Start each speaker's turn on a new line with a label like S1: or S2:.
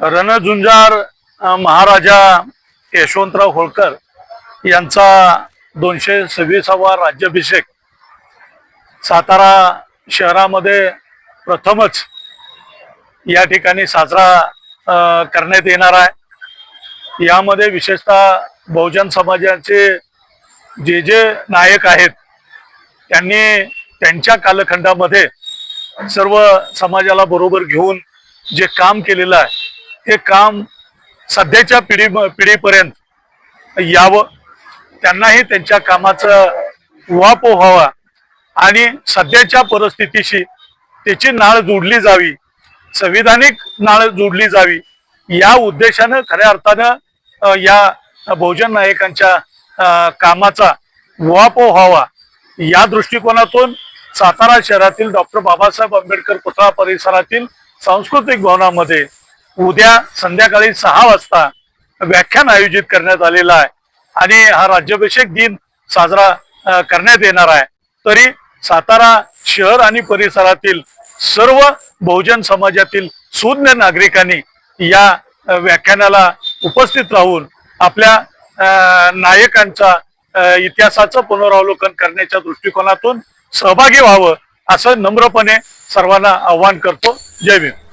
S1: रणझुंजार महाराजा यशवंतराव होळकर यांचा दोनशे सव्वीसावा राज्याभिषेक सातारा शहरामध्ये प्रथमच या ठिकाणी साजरा करण्यात येणार आहे. यामध्ये विशेषतः बहुजन समाजाचे जे जे नायक आहेत त्यांनी त्यांच्या कालखंडामध्ये सर्व समाजाला बरोबर घेऊन जे काम केलेलं आहे हे काम सध्याच्या पिढी पिढीपर्यंत यावं. त्यांनाही त्यांच्या कामाचा उहापोह व्हावा. आणि सध्याच्या परिस्थितीशी त्याची नाळ जोडली जावी. संविधानिक नाळ जोडली जावी. या उद्देशानं खऱ्या अर्थानं या बहुजन नायकांच्या कामाचा उहापोह व्हावा. या दृष्टिकोनातून सातारा शहरातील डॉक्टर बाबासाहेब आंबेडकर पुतळा परिसरातील सांस्कृतिक भवनामध्ये उद्या संध्याकाळी सहा वाजता व्याख्यान आयोजित करण्यात आलेलं आहे. आणि हा राज्याभिषेक दिन साजरा करण्यात येणार आहे. तरी सातारा शहर आणि परिसरातील सर्व बहुजन समाजातील सुज्ञ नागरिकांनी या व्याख्यानाला उपस्थित राहून आपल्या नायकांचा इतिहासाचं पुनरावलोकन करण्याच्या दृष्टिकोनातून सहभागी व्हावं असं नम्रपणे सर्वांना आव्हान करतो. जय भीम.